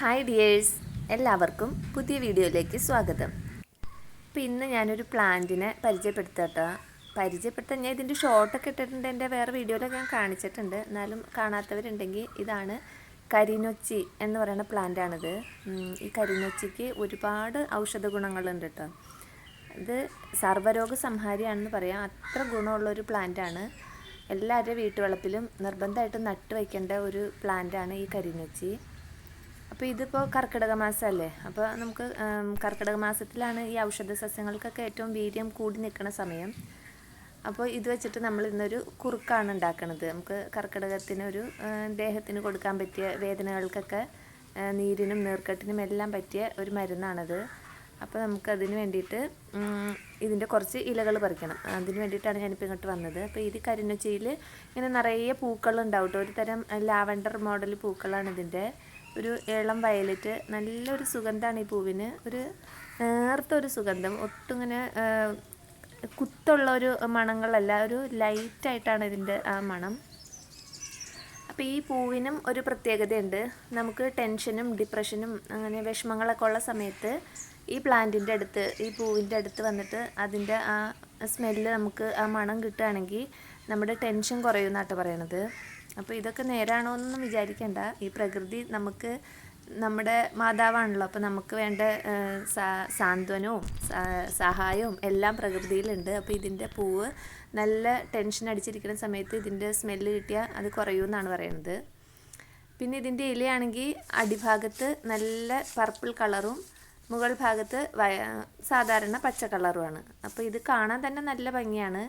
Hi dears എല്ലാവർക്കും പുതിയ വീഡിയോയിലേക്ക് സ്വാഗതം. അപ്പോൾ ഇന്ന് ഞാനൊരു പ്ലാന്റിനെ പരിചയപ്പെടുത്തട്ടോ. പരിചയപ്പെടുത്താൻ ഞാൻ ഇതിന്റെ ഷോർട്ടൊക്കെ ഇട്ടിട്ടുണ്ട്. എന്റെ വേറെ വീഡിയോയിലൊക്കെ ഞാൻ കാണിച്ചിട്ടുണ്ട്. എന്നാലും കാണാത്തവരുണ്ടെങ്കിൽ ഇതാണ് കരിനൊച്ചി എന്ന് പറയുന്ന പ്ലാന്റാണിത്. ഈ കരിനൊച്ചിക്ക് ഒരുപാട് ഔഷധ ഗുണങ്ങളുണ്ട് കേട്ടോ. ഇത് സർവരോഗ സംഹാരിയാണെന്ന് പറയാം. അത്ര ഗുണമുള്ളൊരു പ്ലാന്റാണ്. എല്ലാവരുടെ വീട്ടുവളപ്പിലും നിർബന്ധമായിട്ടും നട്ടു വയ്ക്കേണ്ട ഒരു പ്ലാന്റാണ് ഈ കരിനൊച്ചി. അപ്പോൾ ഇതിപ്പോൾ കർക്കിടക മാസമല്ലേ അപ്പോൾ നമുക്ക് കർക്കിടക മാസത്തിലാണ് ഈ ഔഷധ സസ്യങ്ങൾക്കൊക്കെ ഏറ്റവും വീര്യം കൂടി നിൽക്കുന്ന സമയം. അപ്പോൾ ഇത് വെച്ചിട്ട് നമ്മൾ ഇന്നൊരു കുറുക്കാണ് ഉണ്ടാക്കുന്നത് നമുക്ക് കർക്കിടകത്തിന് ഒരു ദേഹത്തിന് കൊടുക്കാൻ പറ്റിയ വേദനകൾക്കൊക്കെ നീരിനും നീർക്കെട്ടിനും എല്ലാം പറ്റിയ ഒരു മരുന്നാണത്. അപ്പോൾ നമുക്ക് നമുക്കതിന് വേണ്ടിയിട്ട് ഇതിന്റെ കുറച്ച് ഇലകൾ പറിക്കണം. അതിന് വേണ്ടിയിട്ടാണ് ഞാനിപ്പോൾ ഇങ്ങോട്ട് വന്നത്. അപ്പോൾ ഇത് കരിനൊച്ചയിൽ ഇങ്ങനെ നിറയെ പൂക്കളുണ്ടാവും കേട്ടോ ഒരു തരം ലാവൻഡർ മോഡൽ പൂക്കളാണ് ഇതിന്റെ ഒരു ഇളം വയലറ്റ് നല്ലൊരു സുഗന്ധമാണ് ഈ പൂവിന്. ഒരു നേർത്ത ഒരു സുഗന്ധം. ഒട്ടും ഇങ്ങനെ കുത്തുള്ള ഒരു മണങ്ങളല്ല ഒരു ലൈറ്റായിട്ടാണ് ഇതിന്റെ ആ മണം. അപ്പോൾ ഈ പൂവിനും ഒരു പ്രത്യേകതയുണ്ട്. നമുക്ക് ടെൻഷനും ഡിപ്രഷനും അങ്ങനെ വിഷമങ്ങളൊക്കെ ഉള്ള സമയത്ത് ഈ പ്ലാന്റിന്റെ അടുത്ത് ഈ പൂവിന്റെ അടുത്ത് വന്നിട്ട് അതിന്റെ ആ സ്മെല്ല് നമുക്ക് ആ മണം കിട്ടുകയാണെങ്കിൽ നമ്മുടെ ടെൻഷൻ കുറയുമെന്നാട്ടോ പറയണത്. അപ്പോൾ ഇതൊക്കെ നേരാണോ എന്നൊന്നും വിചാരിക്കേണ്ട. ഈ പ്രകൃതി നമുക്ക് നമ്മുടെ മാതാവാണല്ലോ. അപ്പോൾ നമുക്ക് വേണ്ട സാന്ത്വനവും സഹായവും എല്ലാം പ്രകൃതിയിലുണ്ട്. അപ്പോൾ ഇതിന്റെ പൂവ് നല്ല ടെൻഷൻ അടിച്ചിരിക്കുന്ന സമയത്ത് ഇതിന്റെ സ്മെല്ല് കിട്ടിയാൽ അത് കുറയുമെന്നാണ് പറയുന്നത്. പിന്നെ ഇതിന്റെ ഇലയാണെങ്കിൽ അടിഭാഗത്ത് നല്ല പർപ്പിൾ കളറും മുകൾ ഭാഗത്ത് സാധാരണ പച്ച കളറുമാണ് അപ്പോൾ ഇത് കാണാൻ തന്നെ നല്ല ഭംഗിയാണ്.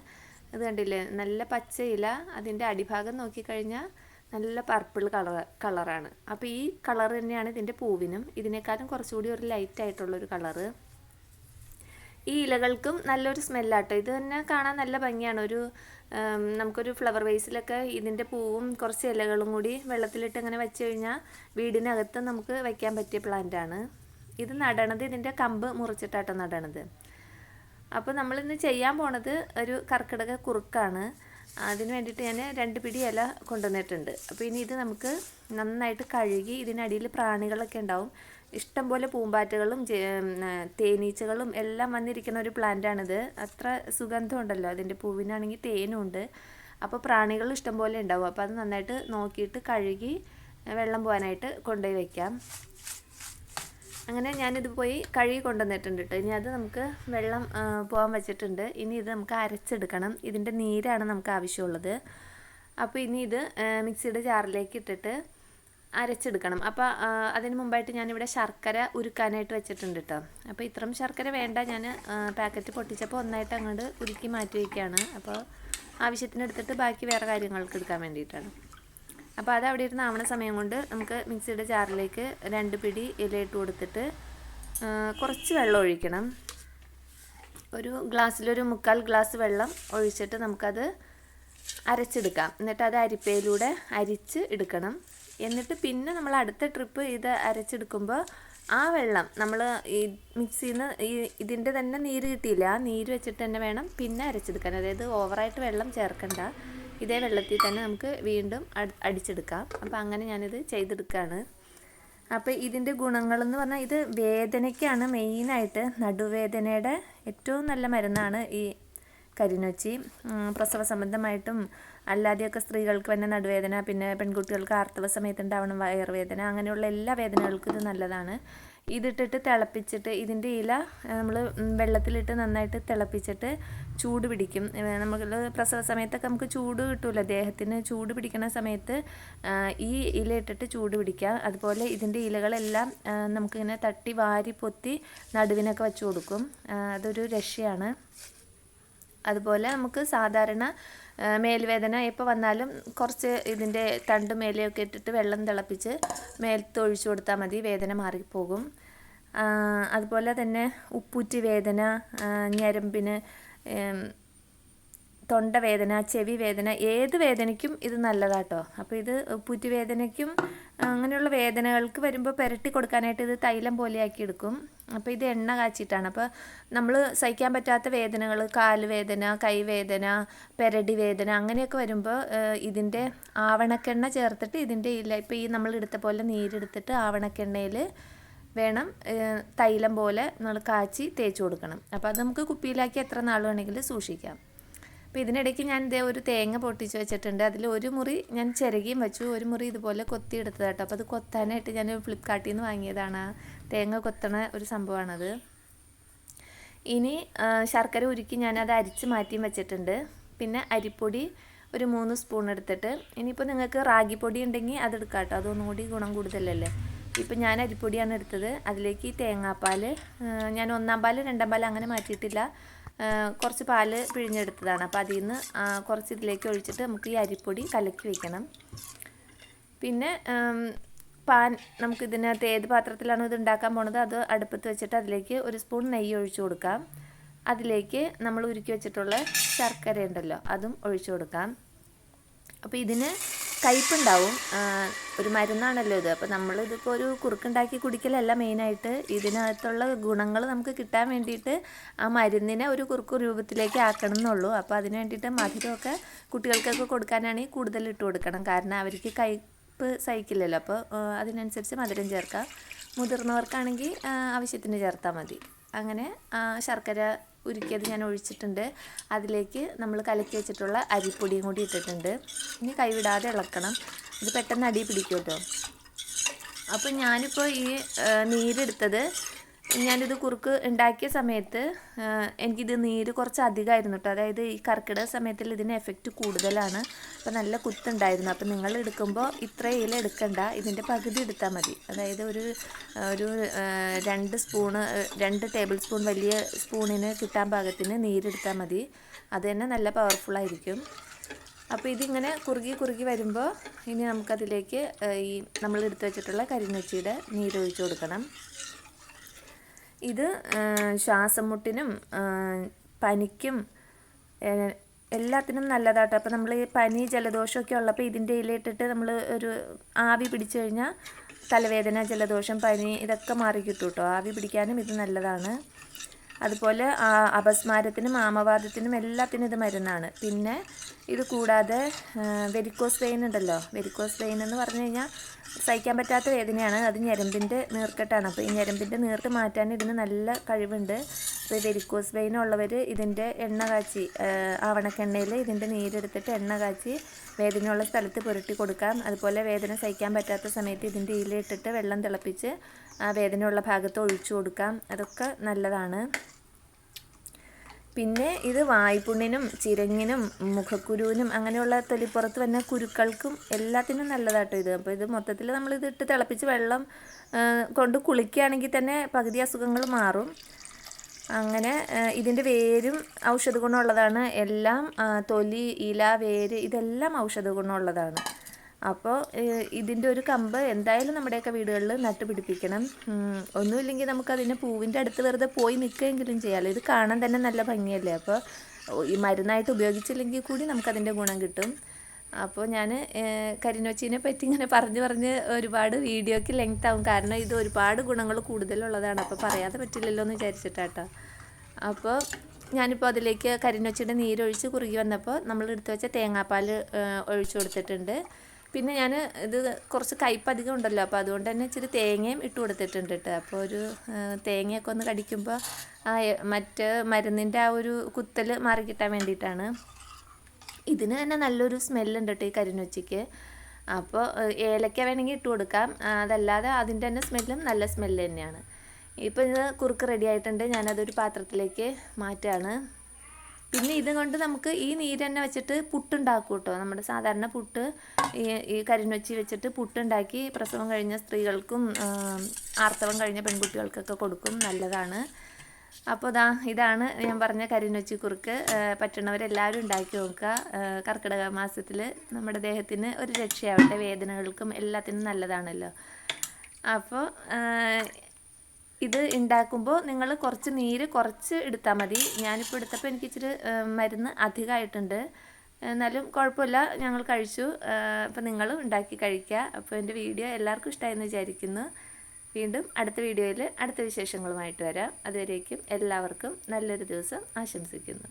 ഇത് കണ്ടില്ലേ? നല്ല പച്ച ഇല അതിന്റെ അടിഭാഗം നോക്കിക്കഴിഞ്ഞാൽ നല്ല പർപ്പിൾ കളർ കളറാണ് അപ്പോൾ ഈ കളർ തന്നെയാണ് ഇതിന്റെ പൂവിനും. ഇതിനേക്കാളും കുറച്ചുകൂടി ഒരു ലൈറ്റ് ആയിട്ടുള്ളൊരു കളറ് ഈ ഇലകൾക്കും നല്ലൊരു സ്മെല്ലാട്ടോ ഇത് തന്നെ കാണാൻ നല്ല ഭംഗിയാണ്. ഒരു നമുക്കൊരു ഫ്ലവർ വേസിലൊക്കെ ഇതിന്റെ പൂവും കുറച്ച് ഇലകളും കൂടി വെള്ളത്തിലിട്ട് അങ്ങനെ വെച്ച് കഴിഞ്ഞാൽ വീടിനകത്ത് നമുക്ക് വയ്ക്കാൻ പറ്റിയ പ്ലാന്റാണ് ഇത് നടണത് ഇതിന്റെ കമ്പ് മുറിച്ചിട്ടാട്ടോ നടണത്. അപ്പോൾ നമ്മളിന്ന് ചെയ്യാൻ പോണത് ഒരു കർക്കിടക കുറുക്കാണ്. അതിന് വേണ്ടിയിട്ട് ഞാൻ രണ്ട് പിടി ഇല കൊണ്ടുവന്നിട്ടുണ്ട്. അപ്പോൾ ഇനി ഇത് നമുക്ക് നന്നായിട്ട് കഴുകി ഇതിനടിയിൽ പ്രാണികളൊക്കെ ഉണ്ടാവും. ഇഷ്ടംപോലെ പൂമ്പാറ്റകളും തേനീച്ചകളും എല്ലാം വന്നിരിക്കുന്ന ഒരു പ്ലാന്റാണിത് അത്ര സുഗന്ധം ഉണ്ടല്ലോ അതിന്റെ പൂവിനാണെങ്കിൽ തേനും ഉണ്ട്. അപ്പോൾ പ്രാണികൾ ഇഷ്ടംപോലെ ഉണ്ടാവും. അപ്പോൾ അത് നന്നായിട്ട് നോക്കിയിട്ട് കഴുകി വെള്ളം പോകാനായിട്ട് കൊണ്ടുപോയി വയ്ക്കാം അങ്ങനെ ഞാനിത് പോയി കഴുകി കൊണ്ടുവന്നിട്ടുണ്ട് കേട്ടോ ഇനി അത് നമുക്ക് വെള്ളം പോകാൻ വെച്ചിട്ടുണ്ട്. ഇനി ഇത് നമുക്ക് അരച്ചെടുക്കണം. ഇതിന്റെ നീരാണ് നമുക്ക് ആവശ്യമുള്ളത്. അപ്പോൾ ഇനി ഇത് മിക്സിയുടെ ജാറിലേക്ക് ഇട്ടിട്ട് അരച്ചെടുക്കണം. അപ്പോൾ അതിന് മുമ്പായിട്ട് ഞാനിവിടെ ശർക്കര ഉരുക്കാനായിട്ട് വെച്ചിട്ടുണ്ട് കേട്ടോ അപ്പോൾ ഇത്രയും ശർക്കര വേണ്ട. ഞാൻ പാക്കറ്റ് പൊട്ടിച്ചപ്പോൾ ഒന്നായിട്ട് അങ്ങോട്ട് ഉരുക്കി മാറ്റി വയ്ക്കുകയാണ് അപ്പോൾ ആവശ്യത്തിന് എടുത്തിട്ട് ബാക്കി വേറെ കാര്യങ്ങൾക്ക് എടുക്കാൻ വേണ്ടിയിട്ടാണ്. അപ്പോൾ അത് അവിടെ ഇരുന്ന് ആവണ സമയം കൊണ്ട് നമുക്ക് മിക്സിയുടെ ജാറിലേക്ക് രണ്ട് പിടി ഇലയിട്ട് കൊടുത്തിട്ട് കുറച്ച് വെള്ളം ഒഴിക്കണം. ഒരു ഗ്ലാസ്സിലൊരു മുക്കാൽ ഗ്ലാസ് വെള്ളം ഒഴിച്ചിട്ട് നമുക്കത് അരച്ചെടുക്കാം. എന്നിട്ട് അത് അരിപ്പയിലൂടെ അരിച്ച് എടുക്കണം. എന്നിട്ട് പിന്നെ നമ്മൾ അടുത്ത ട്രിപ്പ് ഇത് അരച്ചെടുക്കുമ്പോൾ ആ വെള്ളം നമ്മൾ ഈ മിക്സിയിൽ നിന്ന് ഈ ഇതിന്റെ തന്നെ നീര് കിട്ടിയില്ല? ആ നീര് വെച്ചിട്ട് തന്നെ വേണം പിന്നെ അരച്ചെടുക്കാൻ. അതായത് ഓവറായിട്ട് വെള്ളം ചേർക്കണ്ട. ഇതേ വെള്ളത്തിൽ തന്നെ നമുക്ക് വീണ്ടും അടിച്ചെടുക്കാം. അപ്പോൾ അങ്ങനെ ഞാനിത് ചെയ്തെടുക്കുകയാണ് അപ്പോൾ ഇതിന്റെ ഗുണങ്ങളെന്ന് പറഞ്ഞാൽ ഇത് വേദനയ്ക്കാണ് മെയിനായിട്ട് നടുവേദനയുടെ ഏറ്റവും നല്ല മരുന്നാണ് ഈ കരിനൊച്ചി. പ്രസവ സംബന്ധമായിട്ടും അല്ലാതെയൊക്കെ സ്ത്രീകൾക്ക് തന്നെ നടുവേദന പിന്നെ പെൺകുട്ടികൾക്ക് ആർത്തവ സമയത്ത് ഉണ്ടാവണം വയറുവേദന അങ്ങനെയുള്ള എല്ലാ വേദനകൾക്കും ഇത് നല്ലതാണ്. ഇതിട്ടിട്ട് തിളപ്പിച്ചിട്ട് ഇതിന്റെ ഇല നമ്മൾ വെള്ളത്തിലിട്ട് നന്നായിട്ട് തിളപ്പിച്ചിട്ട് ചൂട് പിടിക്കും. നമ്മൾ പ്രസവ സമയത്തൊക്കെ നമുക്ക് ചൂട് കിട്ടുമല്ലോ ദേഹത്തിന് ചൂട് പിടിക്കുന്ന സമയത്ത് ഈ ഇല ഇട്ടിട്ട് ചൂട് പിടിക്കുക. അതുപോലെ ഇതിന്റെ ഇലകളെല്ലാം നമുക്കിങ്ങനെ തട്ടി വാരി പൊത്തി നടുവിനൊക്കെ വെച്ച് കൊടുക്കും. അതൊരു രക്ഷയാണ്. അതുപോലെ നമുക്ക് സാധാരണ മേൽവേദന എപ്പോൾ വന്നാലും കുറച്ച് ഇതിന്റെ തണ്ട് മേലെയൊക്കെ ഇട്ടിട്ട് വെള്ളം തിളപ്പിച്ച് മേലത്ത് ഒഴിച്ചു കൊടുത്താൽ മതി വേദന മാറിപ്പോകും. അതുപോലെ തന്നെ ഉപ്പൂറ്റി വേദന ഞരമ്പിന് തൊണ്ടവേദന ചെവി വേദന ഏത് വേദനയ്ക്കും ഇത് നല്ലതാട്ടോ. അപ്പോൾ ഇത് പുറ്റുവേദനയ്ക്കും അങ്ങനെയുള്ള വേദനകൾക്ക് വരുമ്പോൾ പുരട്ടി കൊടുക്കാനായിട്ട് ഇത് തൈലം പോലെയാക്കി എടുക്കും. അപ്പോൾ ഇത് എണ്ണ കാച്ചിട്ടാണ്. അപ്പോൾ നമ്മൾ സഹിക്കാൻ പറ്റാത്ത വേദനകൾ കാൽ വേദന കൈവേദന പെരടി വേദന അങ്ങനെയൊക്കെ വരുമ്പോൾ ഇതിന്റെ ആവണക്കെണ്ണ ചേർത്തിട്ട് ഇതിന്റെ ഇല ഇപ്പോൾ ഈ നമ്മൾ എടുത്ത പോലെ നീരെടുത്തിട്ട് ആവണക്കെണ്ണയിൽ വേണം തൈലം പോലെ നമ്മൾ കാച്ചി തേച്ച് കൊടുക്കണം. അപ്പോൾ അത് നമുക്ക് കുപ്പിയിലാക്കി എത്ര നാൾ വേണമെങ്കിലും സൂക്ഷിക്കാം. അപ്പോൾ ഇതിനിടയ്ക്ക് ഞാൻ ഇതേ ഒരു തേങ്ങ പൊട്ടിച്ച് വെച്ചിട്ടുണ്ട്. അതിൽ ഒരു മുറി ഞാൻ ചിരകിയും വെച്ചു. ഒരു മുറി ഇതുപോലെ കൊത്തി എടുത്തത് കേട്ടോ അപ്പോൾ അത് കൊത്താനായിട്ട് ഞാൻ ഫ്ലിപ്കാർട്ടിൽ നിന്ന് വാങ്ങിയതാണ് തേങ്ങ കൊത്തണ ഒരു സംഭവമാണത് ഇനി ശർക്കര ഉരുക്കി ഞാനത് അരിച്ച് മാറ്റിയും വെച്ചിട്ടുണ്ട്. പിന്നെ അരിപ്പൊടി ഒരു മൂന്ന് സ്പൂൺ എടുത്തിട്ട് ഇനിയിപ്പോൾ നിങ്ങൾക്ക് റാഗിപ്പൊടി ഉണ്ടെങ്കിൽ അതെടുക്കാം കേട്ടോ അതൊന്നും കൂടി ഗുണം കൂടുതലല്ലേ. ഇപ്പം ഞാൻ അരിപ്പൊടിയാണ് എടുത്തത്. അതിലേക്ക് തേങ്ങാപ്പാൽ ഞാൻ ഒന്നാം പാൽ രണ്ടാം പാൽ അങ്ങനെ മാറ്റിയിട്ടില്ല. കുറച്ച് പാൽ പിഴിഞ്ഞെടുത്തതാണ്. അപ്പോൾ അതിൽ നിന്ന് കുറച്ച് ഇതിലേക്ക് ഒഴിച്ചിട്ട് നമുക്ക് ഈ അരിപ്പൊടി കലക്കി വെക്കണം. പിന്നെ പാൻ നമുക്ക് ഏത് പാത്രത്തിലാണോ ഇത് ഉണ്ടാക്കാൻ പോണത് അത് അടുപ്പത്ത് വെച്ചിട്ട് അതിലേക്ക് ഒരു സ്പൂൺ നെയ്യ് ഒഴിച്ചു കൊടുക്കാം. അതിലേക്ക് നമ്മൾ ഉരുക്കി വെച്ചിട്ടുള്ള ശർക്കര ഉണ്ടല്ലോ അതും ഒഴിച്ചു കൊടുക്കാം. അപ്പോൾ ഇതിന് കയ്പുണ്ടാവും ഒരു മരുന്നാണല്ലോ ഇത്. അപ്പോൾ നമ്മളിതിപ്പോൾ ഒരു കുറുക്കുണ്ടാക്കി കുടിക്കലല്ല മെയിനായിട്ട്. ഇതിനകത്തുള്ള ഗുണങ്ങൾ നമുക്ക് കിട്ടാൻ വേണ്ടിയിട്ട് ആ മരുന്നിനെ ഒരു കുറുക്കു രൂപത്തിലേക്ക് ആക്കണം എന്നുള്ളൂ അപ്പോൾ അതിന് വേണ്ടിയിട്ട് മധുരമൊക്കെ കുട്ടികൾക്കൊക്കെ കൊടുക്കാനാണെങ്കിൽ കൂടുതൽ ഇട്ട് കൊടുക്കണം. കാരണം അവർക്ക് കയ്പ് സഹിക്കില്ലല്ലോ. അപ്പോൾ അതിനനുസരിച്ച് മധുരം ചേർക്കാം. മുതിർന്നവർക്കാണെങ്കിൽ ആവശ്യത്തിന് ചേർത്താൽ മതി. അങ്ങനെ ശർക്കര ഉരുക്കിയത് ഞാൻ ഒഴിച്ചിട്ടുണ്ട്. അതിലേക്ക് നമ്മൾ കലക്കി വെച്ചിട്ടുള്ള അരിപ്പൊടിയും കൂടി ഇട്ടിട്ടുണ്ട്. ഇനി കൈവിടാതെ ഇളക്കണം. ഇത് പെട്ടെന്ന് അടി പിടിക്കും കേട്ടോ അപ്പോൾ ഞാനിപ്പോൾ ഈ നീരെടുത്തത് ഞാനിത് കുറുക്ക് ഉണ്ടാക്കിയ സമയത്ത് എനിക്കിത് നീര് കുറച്ച് അധികമായിരുന്നു കേട്ടോ അതായത് ഈ കർക്കിടക സമയത്തിൽ ഇതിന് എഫക്റ്റ് കൂടുതലാണ്. അപ്പോൾ നല്ല കുത്തുണ്ടായിരുന്നു. അപ്പോൾ നിങ്ങൾ എടുക്കുമ്പോൾ ഇത്ര ഇല എടുക്കണ്ട. ഇതിന്റെ പകുതി എടുത്താൽ മതി. അതായത് ഒരു ഒരു രണ്ട് സ്പൂണ് രണ്ട് ടേബിൾ സ്പൂൺ വലിയ സ്പൂണിന് കിട്ടാൻ പാകത്തിന് നീരെടുത്താൽ മതി. അത് തന്നെ നല്ല പവർഫുള്ളായിരിക്കും അപ്പോൾ ഇതിങ്ങനെ കുറുകി കുറുകി വരുമ്പോൾ ഇനി നമുക്കതിലേക്ക് ഈ നമ്മൾ എടുത്തു വെച്ചിട്ടുള്ള കരിനൊച്ചിയുടെ നീരൊഴിച്ച് കൊടുക്കണം. ഇത് ശ്വാസം മുട്ടിനും പനിക്കും എല്ലാത്തിനും നല്ലതാട്ടോ. അപ്പോൾ നമ്മൾ ഈ പനി ജലദോഷമൊക്കെ ഉള്ളപ്പോൾ ഇതിന്റെ ഇലയിട്ടിട്ട് നമ്മൾ ഒരു ആവി പിടിച്ചു കഴിഞ്ഞാൽ തലവേദന ജലദോഷം പനി ഇതൊക്കെ മാറി കിട്ടും കേട്ടോ ആവി പിടിക്കാനും ഇത് നല്ലതാണ്. അതുപോലെ അപസ്മാരത്തിനും ആമവാദത്തിനും എല്ലാത്തിനും ഇത് മരുന്നാണ്. പിന്നെ ഇത് കൂടാതെ വെരിക്കോസ് വെയിൻ ഉണ്ടല്ലോ. വെരിക്കോസ് വെയിൻ എന്ന് പറഞ്ഞു കഴിഞ്ഞാൽ സഹിക്കാൻ പറ്റാത്ത വേദനയാണ്. അത് ഞരമ്പിന്റെ നീർക്കെട്ടാണ്. അപ്പോൾ ഈ ഞരമ്പിന്റെ നീർത്ത് മാറ്റാൻ ഇതിന് നല്ല കഴിവുണ്ട്. അപ്പോൾ വെരിക്കോസ് വെയിൻ ഉള്ളവർ ഇതിന്റെ എണ്ണ കാച്ചി ആവണക്കെണ്ണയിൽ ഇതിന്റെ നീരെടുത്തിട്ട് എണ്ണ കാച്ചി വേദനയുള്ള സ്ഥലത്ത് പുരട്ടി കൊടുക്കാം. അതുപോലെ വേദന സഹിക്കാൻ പറ്റാത്ത സമയത്ത് ഇതിന്റെ ഇലയിട്ടിട്ട് വെള്ളം തിളപ്പിച്ച് ആ വേദനയുള്ള ഭാഗത്ത് ഒഴിച്ചു കൊടുക്കാം. അതൊക്കെ നല്ലതാണ്. പിന്നെ ഇത് വായ്പുണ്ണിനും ചിരങ്ങിനും മുഖക്കുരുവിനും അങ്ങനെയുള്ള തൊലിപ്പുറത്ത് വന്ന കുരുക്കൾക്കും എല്ലാത്തിനും നല്ലതാട്ടോ ഇത്. അപ്പോൾ ഇത് മൊത്തത്തിൽ നമ്മൾ ഇത് ഇട്ട് തിളപ്പിച്ച് വെള്ളം കൊണ്ട് കുളിക്കുകയാണെങ്കിൽ തന്നെ പകുതി അസുഖങ്ങൾ മാറും. അങ്ങനെ ഇതിന്റെ വേരും ഔഷധ ഗുണമുള്ളതാണ്. എല്ലാം തൊലി ഇല വേര് ഇതെല്ലാം ഔഷധ ഗുണമുള്ളതാണ്. അപ്പോൾ ഇതിന്റെ ഒരു കമ്പ് എന്തായാലും നമ്മുടെയൊക്കെ വീടുകളിൽ നട്ടുപിടിപ്പിക്കണം. ഒന്നുമില്ലെങ്കിൽ നമുക്കതിന് പൂവിന്റെ അടുത്ത് വെറുതെ പോയി നിൽക്കുകയെങ്കിലും ചെയ്യാമല്ലോ ഇത് കാണാൻ തന്നെ നല്ല ഭംഗിയല്ലേ? അപ്പോൾ ഈ മരുന്നായിട്ട് ഉപയോഗിച്ചില്ലെങ്കിൽ കൂടി നമുക്കതിന്റെ ഗുണം കിട്ടും. അപ്പോൾ ഞാൻ കരിനോച്ചിനെ പറ്റി ഇങ്ങനെ പറഞ്ഞ് പറഞ്ഞ് ഒരുപാട് വീഡിയോക്ക് ലെങ്ത് ആവും. കാരണം ഇത് ഒരുപാട് ഗുണങ്ങൾ കൂടുതലുള്ളതാണ്. അപ്പോൾ പറയാതെ പറ്റില്ലല്ലോ എന്ന് വിചാരിച്ചിട്ടാട്ടോ. അപ്പോൾ ഞാനിപ്പോൾ അതിലേക്ക് കരിനൊച്ചിയുടെ നീരൊഴിച്ച് കുറുകി വന്നപ്പോൾ നമ്മൾ എടുത്തു വെച്ച തേങ്ങാപ്പാൽ ഒഴിച്ചു കൊടുത്തിട്ടുണ്ട്. പിന്നെ ഞാൻ ഇത് കുറച്ച് കയ്പ്പ് അധികം ഉണ്ടല്ലോ. അപ്പോൾ അതുകൊണ്ട് തന്നെ ഇച്ചിരി തേങ്ങയും ഇട്ട് കൊടുത്തിട്ടുണ്ട് കേട്ടോ. അപ്പോൾ ഒരു തേങ്ങയൊക്കെ ഒന്ന് കടിക്കുമ്പോൾ ആ മറ്റ് മരുന്നിന്റെ ആ ഒരു കുത്തൽ മാറി കിട്ടാൻ വേണ്ടിയിട്ടാണ്. ഇതിന് തന്നെ നല്ലൊരു സ്മെല്ലുണ്ട് കേട്ടോ ഈ കരിനുച്ചയ്ക്ക് അപ്പോൾ ഏലക്ക വേണമെങ്കിൽ ഇട്ട് കൊടുക്കാം. അതല്ലാതെ അതിന്റെ തന്നെ സ്മെല്ലും നല്ല സ്മെല്ല് തന്നെയാണ്. ഇപ്പോൾ ഇത് കുറുക്ക് റെഡി ആയിട്ടുണ്ട്. ഞാനതൊരു പാത്രത്തിലേക്ക് മാറ്റുകയാണ് പിന്നെ ഇതും കൊണ്ട് നമുക്ക് ഈ നീര് തന്നെ വെച്ചിട്ട് പുട്ടുണ്ടാക്കും കേട്ടോ നമ്മുടെ സാധാരണ പുട്ട് ഈ ഈ കരിനൊച്ചി വെച്ചിട്ട് പുട്ടുണ്ടാക്കി പ്രസവം കഴിഞ്ഞ സ്ത്രീകൾക്കും ആർത്തവം കഴിഞ്ഞ പെൺകുട്ടികൾക്കൊക്കെ കൊടുക്കും. നല്ലതാണ്. അപ്പോൾ ഇതാ ഇതാണ് ഞാൻ പറഞ്ഞ കരിനൊച്ചി കുറുക്ക്. പറ്റുന്നവരെല്ലാവരും ഉണ്ടാക്കി നോക്കുക. കർക്കിടക മാസത്തിൽ നമ്മുടെ ദേഹത്തിന് ഒരു രക്ഷയാവട്ടെ വേദനകൾക്കും എല്ലാത്തിനും നല്ലതാണല്ലോ. അപ്പോൾ ഇത് ഉണ്ടാക്കുമ്പോൾ നിങ്ങൾ കുറച്ച് നീര് കുറച്ച് എടുത്താൽ മതി. ഞാനിപ്പോൾ എടുത്തപ്പോൾ എനിക്ക് ഇച്ചിരി മരുന്ന് അധികമായിട്ടുണ്ട് എന്നാലും കുഴപ്പമില്ല ഞങ്ങൾ കഴിച്ചു. അപ്പോൾ നിങ്ങളും ഉണ്ടാക്കി കഴിക്കുക. അപ്പോൾ എന്റെ വീഡിയോ എല്ലാവർക്കും ഇഷ്ടമായെന്ന് വിചാരിക്കുന്നു. വീണ്ടും അടുത്ത വീഡിയോയിൽ അടുത്ത വിശേഷങ്ങളുമായിട്ട് വരാം. അതുവരേക്കും എല്ലാവർക്കും നല്ലൊരു ദിവസം ആശംസിക്കുന്നു.